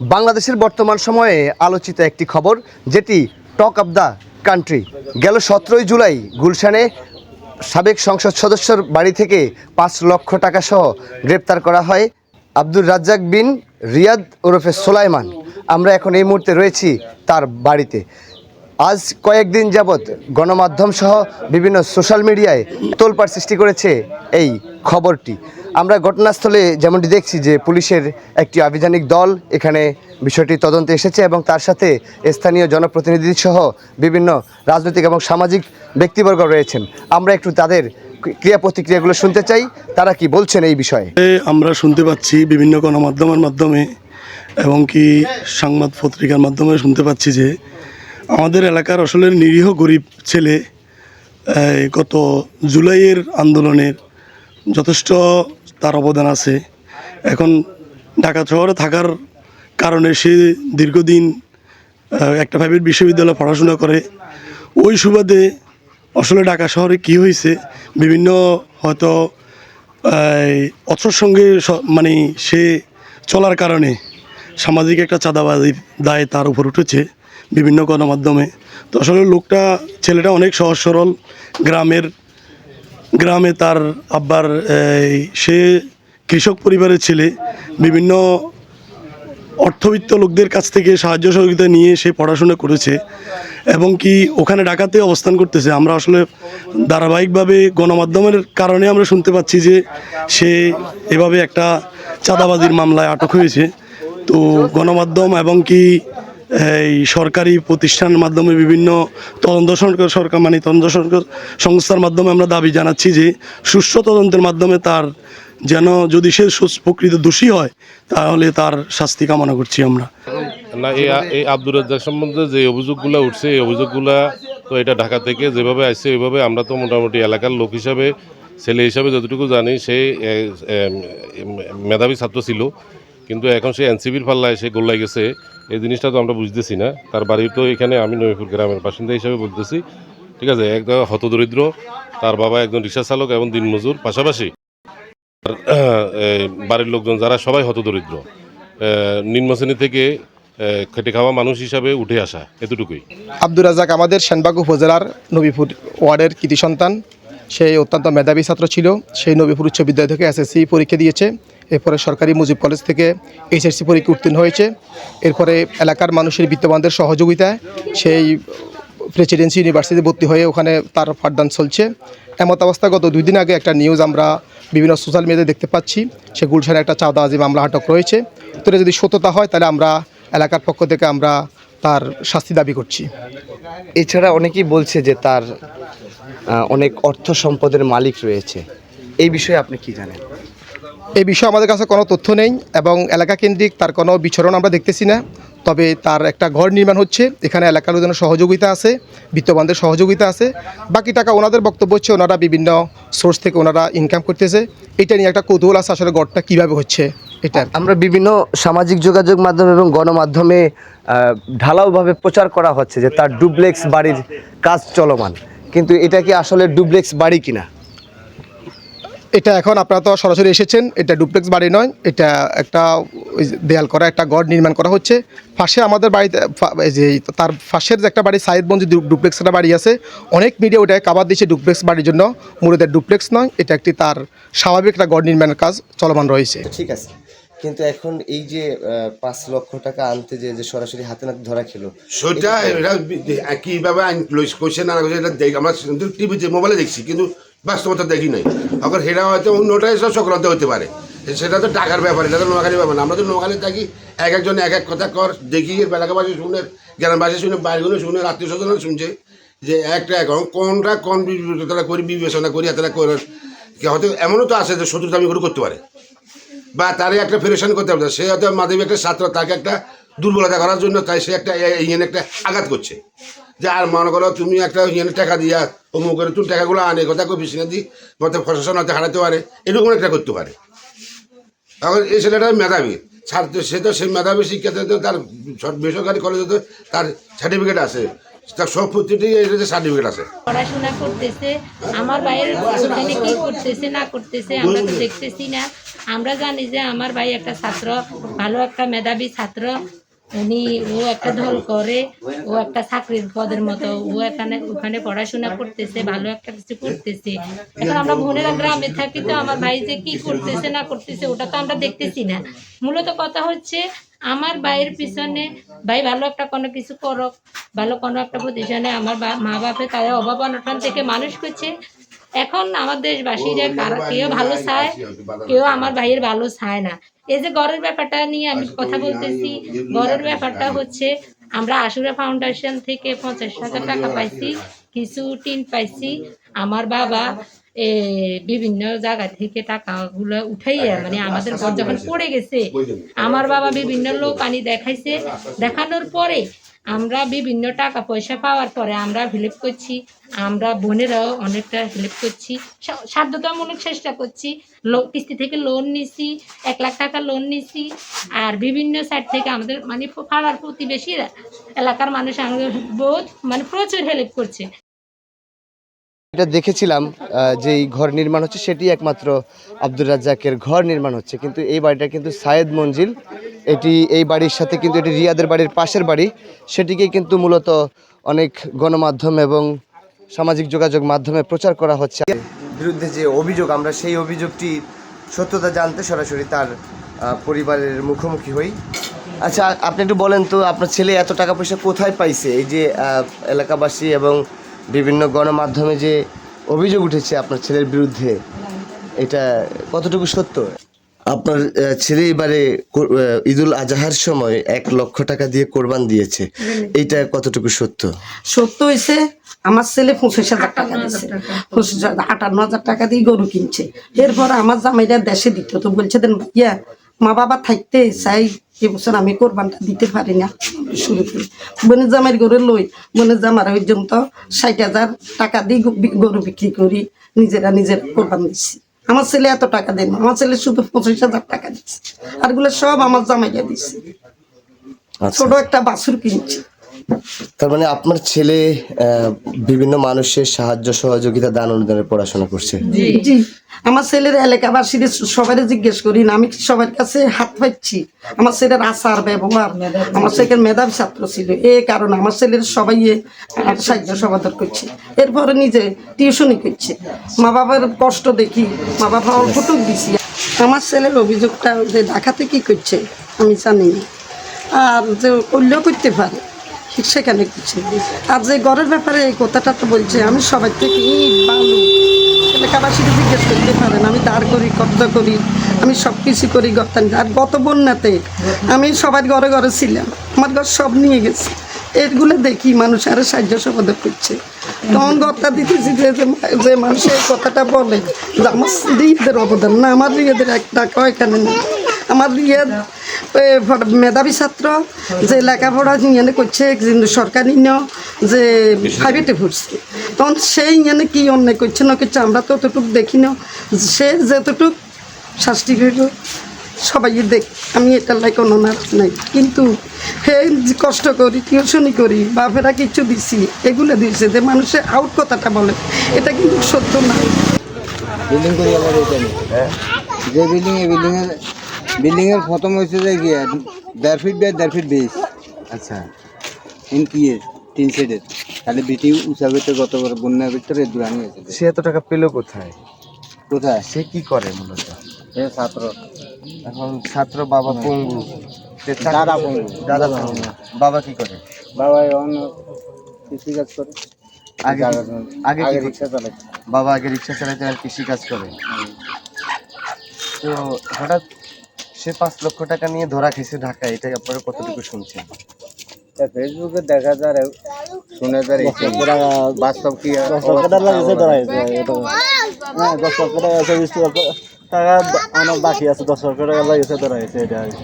বাংলাদেশের বর্তমান সময়ে আলোচিত একটি খবর, যেটি টক অব দ্য কান্ট্রি। গেল সতেরোই জুলাই গুলশানে সাবেক সংসদ সদস্যর বাড়ি থেকে পাঁচ লক্ষ টাকা সহ গ্রেপ্তার করা হয় আব্দুর রাজ্জাক বিন রিয়াদ ওরফে সোলাইমান। আমরা এখন এই মুহূর্তে রয়েছি তার বাড়িতে। আজ কয়েকদিন যাবৎ গণমাধ্যম সহ বিভিন্ন সোশ্যাল মিডিয়ায় তোলপাড় সৃষ্টি করেছে এই খবরটি। আমরা ঘটনাস্থলে যেমনটি দেখছি যে পুলিশের একটি আভিযানিক দল এখানে বিষয়টি তদন্তে এসেছে এবং তার সাথে স্থানীয় জনপ্রতিনিধি সহ বিভিন্ন রাজনৈতিক এবং সামাজিক ব্যক্তিবর্গ রয়েছেন। আমরা একটু তাদের ক্রিয়া প্রতিক্রিয়াগুলো শুনতে চাই। তারা কি বলছেন এই বিষয়ে? আমরা শুনতে পাচ্ছি বিভিন্ন গণমাধ্যমের মাধ্যমে এবং কি সংবাদ পত্রিকার মাধ্যমে শুনতে পাচ্ছি যে আমাদের এলাকার আসলে নিরীহ গরিব ছেলে গত জুলাইয়ের আন্দোলনের যথেষ্ট তার অবদান আছে। এখন ঢাকা শহরে থাকার কারণে সে দীর্ঘদিন একটা প্রাইভেট বিশ্ববিদ্যালয়ে পড়াশোনা করে। ওই সুবাদে আসলে ঢাকা শহরে কি হয়েছে, বিভিন্ন হয়তো অথর সঙ্গে মানে সে চলার কারণে সামাজিক একটা চাঁদাবাজির দায় তার উপর উঠেছে বিভিন্ন গণমাধ্যমে। তো আসলে লোকটা, ছেলেটা অনেক সহজ সরল, গ্রামের গ্রামে তার আব্বার সে কৃষক পরিবারের ছেলে। বিভিন্ন অর্থবিত্ত লোকদের কাছ থেকে সাহায্য সহযোগিতা নিয়ে সে পড়াশোনা করেছে এবং কি ওখানে ঢাকাতে অবস্থান করতেছে। আমরা আসলে ধারাবাহিকভাবে গণমাধ্যমের কারণে আমরা শুনতে পাচ্ছি যে সে এভাবে একটা চাঁদাবাজির মামলায় আটক হয়েছে। তো গণমাধ্যম এবং কি এই সরকারি প্রতিষ্ঠানের মাধ্যমে বিভিন্ন তদন্ত সরকার সরকার মানে তদন্ত সংস্থার মাধ্যমে আমরা দাবি জানাচ্ছি যে সুষ্ঠু তদন্তের মাধ্যমে তার যেন যদি সে প্রকৃত দোষী হয়, তাহলে তার শাস্তি কামনা করছি আমরা। না, এই আব্দুর রাজ্জাক সম্বন্ধে যে অভিযোগগুলো উঠছে, এই অভিযোগগুলো তো এটা ঢাকা থেকে যেভাবে আসছে ওইভাবে আমরা তো মোটামুটি এলাকার লোক হিসাবে, ছেলে হিসাবে যতটুকু জানি, সে মেধাবী ছাত্র ছিল। কিন্তু এখন সে এনসিবির পাল্লায় সে গোল্লাই গেছে। এই জিনিসটা তো আমরা বুঝতেছি না। তার বাড়ি তো এখানে আমি নবীপুর গ্রামের বাসিন্দা হিসাবে বলতেছি। ঠিক আছে একদম হতদরিদ্র তার বাবা একজন রিক্সা চালক এবং দিনমজুর পাশাপাশি। বাড়ির লোকজন যারা সবাই হতদরিদ্র নিম্ন শ্রেণি থেকে খেটে খাওয়া মানুষ হিসাবে উঠে আসা, এতটুকুই। আব্দুর রাজাক আমাদের সেনবাগ উপজেলার নবীপুর ওয়ার্ডের কৃতি সন্তান। সেই অত্যন্ত মেধাবী ছাত্র ছিল। সেই নবীপুর উচ্চ বিদ্যালয় থেকে এসএসসি পরীক্ষা দিয়েছে। এরপরে সরকারি মুজিব কলেজ থেকে এইচএসসি পরীক্ষা উত্তীর্ণ হয়েছে। এরপরে এলাকার মানুষের বিত্তবানদের সহযোগিতায় সেই প্রেসিডেন্সি ইউনিভার্সিটিতে ভর্তি হয়ে ওখানে তার পাঠদান চলছে। এমত অবস্থা গত দুই দিন আগে একটা নিউজ আমরা বিভিন্ন সোশ্যাল মিডিয়াতে দেখতে পাচ্ছি। সে গুলশানে একটা চাঁদাবাজি মামলা আটক রয়েছে। তো যদি সত্যতা হয়, তাহলে আমরা এলাকার পক্ষ থেকে আমরা তার শাস্তি দাবি করছি। এছাড়া অনেকেই বলছে যে তার অনেক অর্থ সম্পদের মালিক রয়েছে। এই বিষয়ে আপনি কি জানেন? এই বিষয়ে আমাদের কাছে কোনো তথ্য নেই এবং এলাকা কেন্দ্রিক তার কোনো বিচরণ আমরা দেখতেছি না। তবে তার একটা ঘর নির্মাণ হচ্ছে। এখানে এলাকার লোকজনের সহযোগিতা আছে, বিত্তবানদের সহযোগিতা আছে। বাকি টাকা ওনাদের বক্তব্য হচ্ছে ওনারা বিভিন্ন সোর্স থেকে ওনারা ইনকাম করতেছে। এটা নিয়ে একটা কৌতূহল আছে আসলে ঘরটা কীভাবে হচ্ছে, এটা আমরা বিভিন্ন সামাজিক যোগাযোগ মাধ্যম এবং গণমাধ্যমে ঢালাওভাবে প্রচার করা হচ্ছে যে তার ডুপ্লেক্স বাড়ির কাজ চলমান। কিন্তু এটা কি আসলে ডুপ্লেক্স বাড়ি কিনা? এটা এখন আপনারা তো সরাসরি এসেছেন এটা ডুপ্লেক্স বাড়ি নয় এটা একটা ওই দেয়াল করা একটা ঘর নির্মাণ করা হচ্ছে। পাশে আমাদের বাড়িতে যে তার পাশের যে একটা বাড়ি সাইদবঞ্জ ডুপ্লেক্স একটা বাড়ি আছে। অনেক মিডিয়া ওটাকে কাবার দিয়েছে ডুপ্লেক্স বাড়ির জন্য মূলত ডুপ্লেক্স নয় এটা একটি তার স্বাভাবিক একটা ঘর নির্মাণের কাজ চলমান রয়েছে। ঠিক আছে কিন্তু এখন এই যে পাঁচ লক্ষ টাকা আনতে যে যে সরাসরি হাতে নাতে ধরা খেলো সেটা এটা কীভাবে আইন লইস না এটা দেখ আমরা টিভিতে মোবাইলে দেখছি কিন্তু বাস্তবতা দেখি নাই। আবার সেটা হয়তো অন্যটাই সব চক্রান্ত হতে পারে। সেটা তো টাকার ব্যাপার, এটা তো নোয়াখালীর ব্যাপার না। আমরা তো নোয়াখালী থাকি, এক একজন এক এক কথা কর, দেখি, এলাকাবাসী শুনে, গ্রামবাসী শুনে বাইরেগুলো শুনে আত্মীয় স্বজন শুনছে যে একটা এখন কোনটা কোন তারা করি, বিবেচনা করি তারা করে। হয়তো এমনও তো আছে যে শত্রুতা আমি করে করতে পারে। বা তারে একটা ফেরেশন করতে পারবে সে হয়তো মাধবী একটা ছাত্র, তাকে একটা দুর্বলতা করার জন্য তাই সে একটা ইয়েন একটা আঘাত করছে। যে আর মনে করো তুমি একটা ইয়েন টাকা দিয়া অমুক করে তুমি টাকাগুলো আনে কথা কই পিছনে দিই মতো প্রশাসন হয়তো হারাতে পারে এরকম একটা করতে পারে। এখন এই ছেলেটা মেধাবী ছাত্র সে তো সেই মেধাবী শিক্ষার্থী তো তার বেসরকারি কলেজে তো তার সার্টিফিকেট আছে তার সব প্রতিটি সার্টিফিকেট আছে। পড়াশোনা করতেছে আমার ভাইয়ের কি করতেছে না করতেছে আমরা তো দেখতেছি না। আমরা জানি যে আমার ভাই একটা ছাত্র ভালো একটা মেধাবী ছাত্র উনি, ও একটা দল করে, ও একটা চাকরির পদের মতো, ও এখানে, ওখানে পড়াশোনা করতেছে, ভালো একটা কিছু করতেছে। এখন আমরা বোনেরা গ্রামে থাকি তো আমার ভাই যে কি করতেছে, না করতেছে, ওটা তো আমরা দেখতেছি না। মূলত কথা হচ্ছে, আমার ভাইয়ের পিছনে, ভাই, ভালো একটা কোনো কিছু করক ভালো কোনো একটা প্রতিষ্ঠানে আমার মা বাপে তাদের অভাব অনটন থেকে মানুষ করছে এখন আমার দেশবাসীরা কারা কেউ ভালো চায় কেউ আমার ভাইয়ের ভালো চায় না। এই যে ঘরের ব্যাপারটা নিয়ে আমি কথা বলতেছি ঘরের ব্যাপারটা হচ্ছে আমরা আশুরা ফাউন্ডেশন থেকে পঞ্চাশ হাজার টাকা পাইছি কিছু টিন পাইছি। আমার বাবা এ, বিভিন্ন জায়গা থেকে টাকাগুলো উঠাইয়া মানে আমাদের ঘর যখন পড়ে গেছে আমার বাবা বিভিন্ন লোক আনি দেখাইছে। দেখানোর পরে আমরা বিভিন্ন টাকা পয়সা পাওয়ার পরে আমরা হেল্প করছি। আমরা বোনেরাও অনেকটা হেল্প করছি। সাধ্যতামূলক চেষ্টা করছি। লো, কিস্তি থেকে লোন নিছি, এক লাখ টাকা লোন নিছি। আর বিভিন্ন সাইড থেকে আমাদের মানে পাড়ার প্রতিবেশীরা এলাকার মানুষ আমাদের বহুত মানে প্রচুর হেল্প করছে। এটা দেখেছিলাম যে এই ঘর নির্মাণ হচ্ছে, সেটি একমাত্র আব্দুর রাজ্জাকের ঘর নির্মাণ হচ্ছে। কিন্তু এই বাড়িটা কিন্তু সায়েদ মঞ্জিল এটি এই বাড়ির সাথে কিন্তু এটি রিয়াদের বাড়ির পাশের বাড়ি। সেটিকে কিন্তু মূলত অনেক গণমাধ্যম এবং সামাজিক যোগাযোগ মাধ্যমে প্রচার করা হচ্ছে। বিরুদ্ধে যে অভিযোগ, আমরা সেই অভিযোগটি সত্যতা জানতে সরাসরি তার পরিবারের মুখোমুখি হই। আচ্ছা আপনি একটু বলেন তো, আপনার ছেলে এত টাকা পয়সা কোথায় পাইছে? এই যে এলাকাবাসী এবং বিভিন্ন গণমাধ্যমে যে অভিযোগ উঠেছে আপনার ছেলের বিরুদ্ধে, এটা কতটুকু সত্য? আপনার ছেলে এবারে ঈদুল আজহার সময় এক লক্ষ টাকা দিয়ে কোরবান দিয়েছে। এইটা কতটুকু সত্য? সত্য হয়েছে আমার ছেলে পঁচিশ হাজার টাকা দিচ্ছে পঁচিশ হাজার আটান্ন হাজার টাকা দিয়ে গরু কিনছে। এরপর আমার জামাইরা দেশে দিত তো বলছে দেন ভাইয়া মা বাবা থাকতে চাই এবছর আমি কোরবানটা দিতে পারি না। শুরু করি। বোনের জামাইয়ের গরু লই বোনের জামার পর্যন্ত ষাট হাজার টাকা দিয়ে গরু বিক্রি করি নিজেরা নিজের কোরবান দিচ্ছি আমার ছেলে এত টাকা দেন আমার ছেলে শুধু পঁচিশ হাজার টাকা দিচ্ছে। আরগুলো সব আমার জামাইয়া দিচ্ছে। আচ্ছা। ছোট একটা বাছুর কিনছে। তার মানে আপনার ছেলে বিভিন্ন মানুষের সাহায্য, সহযোগিতা, দান, অনুদানের পড়াশোনা করছে। আমার ছেলের এলাকাবাসীর সবাই জিজ্ঞেস করি না আমি সবার কাছে হাত পাচ্ছি আমার ছেলের আচার, ব্যবহার, আমার ছেলের মেধাবী ছাত্র ছিল। এ কারণে আমার ছেলের সবাই সাহায্য সমাধান করছে। এরপরে নিজে টিউশনই করছে। মা বাবার কষ্ট দেখি, মা বাবা অল্পটুক দিছি। আমার ছেলের অভিযোগটা যে ঢাকাতে কি করছে, আমি জানি আর যে করলেও করতে পারে। সেখানে কিছু আর যে ঘরের ব্যাপারে এই কথাটা তো বলছে, আমি সবাই থেকে বালু। এলাকাবাসীকে জিজ্ঞেস করতে পারেন, আমি দাঁড় করি কব্জা করি, আমি সব কিছু করি গতান আর গত বন্যাতে আমি সবার ঘরে ঘরে ছিলাম, আমার ঘর সব নিয়ে গেছি। এগুলো দেখি মানুষ আরও সাহায্য সমাধান করছে। তখন গত্তা দিতেছি যে, যে- যে মানুষ এই কথাটা বলে যে, আমার রিয়েদের অবদান না, আমার রিয়েদের এক টাকাও এখানে নেই। আমার রিয়েদ মেধাবী ছাত্র, যে লেখাপড়া ইয়ে করছে, কিন্তু সরকারি ন যে প্রাইভেটে পড়ছে তখন সেই ইয়ে কি অন্যায় করছে না করছে, আমরা তো অতটুকু দেখি না। সে যতটুক শাস্তি হইল সবাই দেখ, আমি এটার লাই কোনো নারাজ নাই। কিন্তু হে কষ্ট করি, টিউশনি করি, বাপেরা কিছু দিছি, এগুলো দিয়েছে যে মানুষের আউট কথাটা বলে, এটা কিন্তু সত্য না। বিল্ডিং করে গেল এখানে যে বিল্ডিং এই বিল্ডিং এর বিল্ডিং এর প্রথম হয়েছে যে কি দেড় ফিট বাই দেড় ফিট বেস আচ্ছা। ইন কি তিন সাইডের খালি বিটি উঁচা করতে গত করে? বন্যার ভিতরে দূরানি হয়েছে সে এত টাকা পেল কোথায়? কোথায়? সে কি করে মূলত? এ ছাত্র। এখন ছাত্র বাবা পঙ্গু। সে দাদা পঙ্গু। দাদা পঙ্গু। বাবা কি করে? বাবা অন্য কৃষি কাজ করে। আগে আগে আগে রিক্সা চালায়। বাবা আগে রিক্সা চালাতে আর কৃষি কাজ করে তো হঠাৎ সে পাঁচ লক্ষ টাকা নিয়ে ধরা খেয়েছে ঢাকায় এটাই আপনারা কতটুকু শুনছেন তা ফেসবুকে দেখা যায় শুনে যায় বাস্তব কি হ্যাঁ দশ লক্ষ টাকা আছে বিশ লক্ষ টাকা অনেক বাকি আছে দশ লক্ষ টাকা লাগছে ধরা হয়েছে এটা কি।